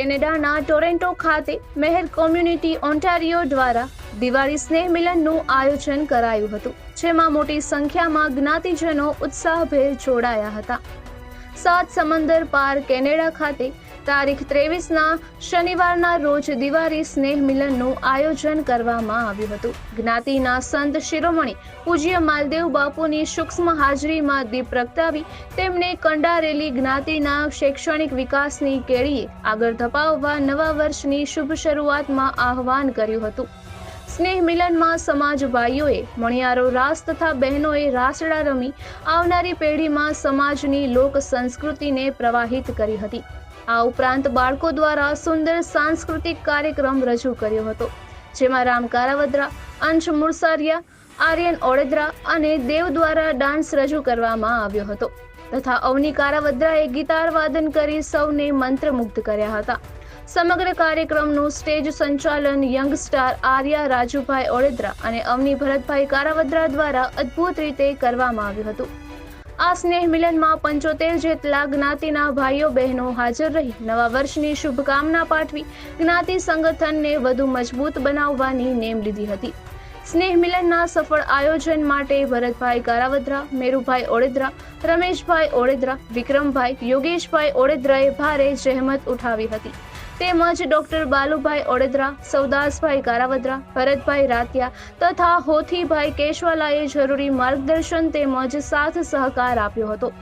કેનેડામાં ટોરેન્ટો ખાતે મહેર community Ontario દ્વારા દિવાળી સ્નેહ મિલનનું આયોજન કરાયું હતું, જેમાં મોટી સંખ્યામાં જ્ઞાતિજનો ઉત્સાહભેર જોડાયા હતા. સાત સમંદર પાર કેનેડા ખાતે તારીખ ત્રેવીસના શનિવારના રોજ દિવાળી સ્નેહ મિલનનું આયોજન કરવામાં આવ્યું હતું. જ્ઞાતિના સંત શિરોમણી પૂજ્ય માલદેવ બાપુની સૂક્ષ્મ હાજરીમાં દીપ પ્રગટાવી તેમણે કંડારેલી જ્ઞાતિના શૈક્ષણિક વિકાસની કેળીએ આગળ ધપાવવા નવા વર્ષની શુભ શરૂઆતમાં આહવાન કર્યું હતું. સ્નેહ મિલનમાં સમાજ ભાઈઓએ મણિયારો રાસ તથા બહેનોએ રાસડા રમી આવનારી પેઢીમાં સમાજની લોક સંસ્કૃતિને પ્રવાહિત કરી હતી. આ ઉપરાંત બાળકો દ્વારા સુંદર સાંસ્કૃતિક કાર્યક્રમ રજૂ કર્યો હતો, જેમાં રામ કારાવદ્રા, અંશ મુરસારિયા, આર્યન ઓળેદરા અને દેવ દ્વારા ડાન્સ રજૂ કરવામાં આવ્યો હતો. તથા અવની કારાવદ્રાએ ગીતાર વાદન કરી સૌને મંત્રમુગ્ધ કર્યા હતા. સમગ્ર કાર્યક્રમનું સ્ટેજ સંચાલન યંગ સ્ટાર આર્યા રાજુભાઈ ઓળેદરા અને અવની ભરતભાઈ કારાવદ્રા દ્વારા અદ્ભુત રીતે કરવામાં આવ્યું હતું. આ સ્નેહ મિલનમાં પંચોતેર જેટલા જ્ઞાતિના ભાઈઓ બહેનો હાજર રહી, નવા વર્ષની શુભકામના પાઠવી, જ્ઞાતિ સંગઠનને વધુ મજબૂત બનાવવાની નેમ લીધી હતી. સ્નેહ મિલનના સફળ આયોજન માટે ભરતભાઈ કારાવદ્રા, મેરુભાઈ ઓળેદરા રમેશભાઈ ઓળેદરા વિક્રમભાઈ યોગેશભાઈ ઓળેદરાએ ભારે જહેમત ઉઠાવી હતી. તેમજ ડોક્ટર બાલુભાઈ ઓડેદરા, સૌદાસભાઈ કારાવદ્રા, ભરતભાઈ રાતિયા તથા હોથીભાઈ કેશવાલાએ જરૂરી માર્ગદર્શન તેમજ સાથ સહકાર આપ્યો હતો.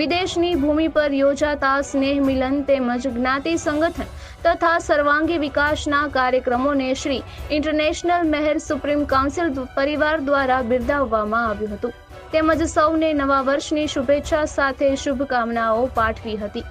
વિદેશની ભૂમિ પર યોજાતા સ્નેહ મિલન તેમજ જ્ઞાતિ સંગઠન તથા સર્વાંગી વિકાસના કાર્યક્રમોને Shri international Maher supreme council પરિવાર દ્વારા બિરદાવવામાં આવ્યું હતું. તેમજ સૌને નવા વર્ષની શુભેચ્છા સાથે શુભકામનાઓ પાઠવી હતી.